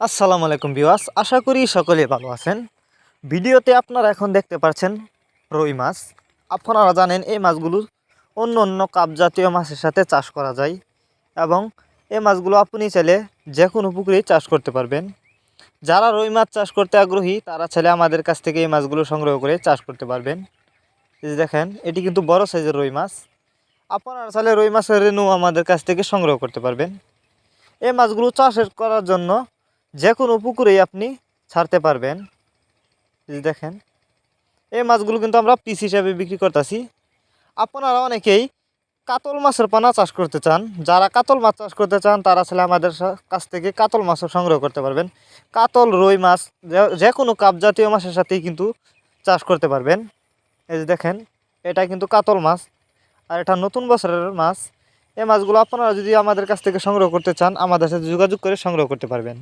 আসসালামু আলাইকুম বিওয়াস আশা করি সকলে ভালো আছেন। ভিডিওতে আপনারা এখন দেখতে পাচ্ছেন রুই মাছ। আপনারা জানেন এই মাছগুলো অন্য অন্য কাপ জাতীয় মাছের সাথে চাষ করা যায় এবং এই মাছগুলো আপনি চাইলে যে কোনো পুকুরেই চাষ করতে পারবেন। যারা রুই মাছ চাষ করতে আগ্রহী, তারা চাইলে আমাদের কাছ থেকে এই মাছগুলো সংগ্রহ করে চাষ করতে পারবেন। দেখেন, এটি কিন্তু বড় সাইজের রুই মাছ। আপনারা চাইলে রুই মাছের রেণু আমাদের কাছ থেকে সংগ্রহ করতে পারবেন। এই মাছগুলো চাষের করার জন্য যে কোনো পুকুরেই আপনি ছাড়তে পারবেন। দেখেন, এই মাছগুলো কিন্তু আমরা পিস হিসাবে বিক্রি করতেছি। আপনারা অনেকেই কাতল মাছের পানা চাষ করতে চান। যারা কাতল মাছ চাষ করতে চান, তারা আসলে আমাদের কাছ থেকে কাতল মাছও সংগ্রহ করতে পারবেন। কাতল, রুই মাছ, যে কোনো কাপ জাতীয় মাছের সাথেই কিন্তু চাষ করতে পারবেন। এই যে দেখেন, এটা কিন্তু কাতল মাছ আর এটা নতুন বছরের মাছ। এই মাছগুলো আপনারা যদি আমাদের কাছ থেকে সংগ্রহ করতে চান, আমাদের সাথে যোগাযোগ করে সংগ্রহ করতে পারবেন।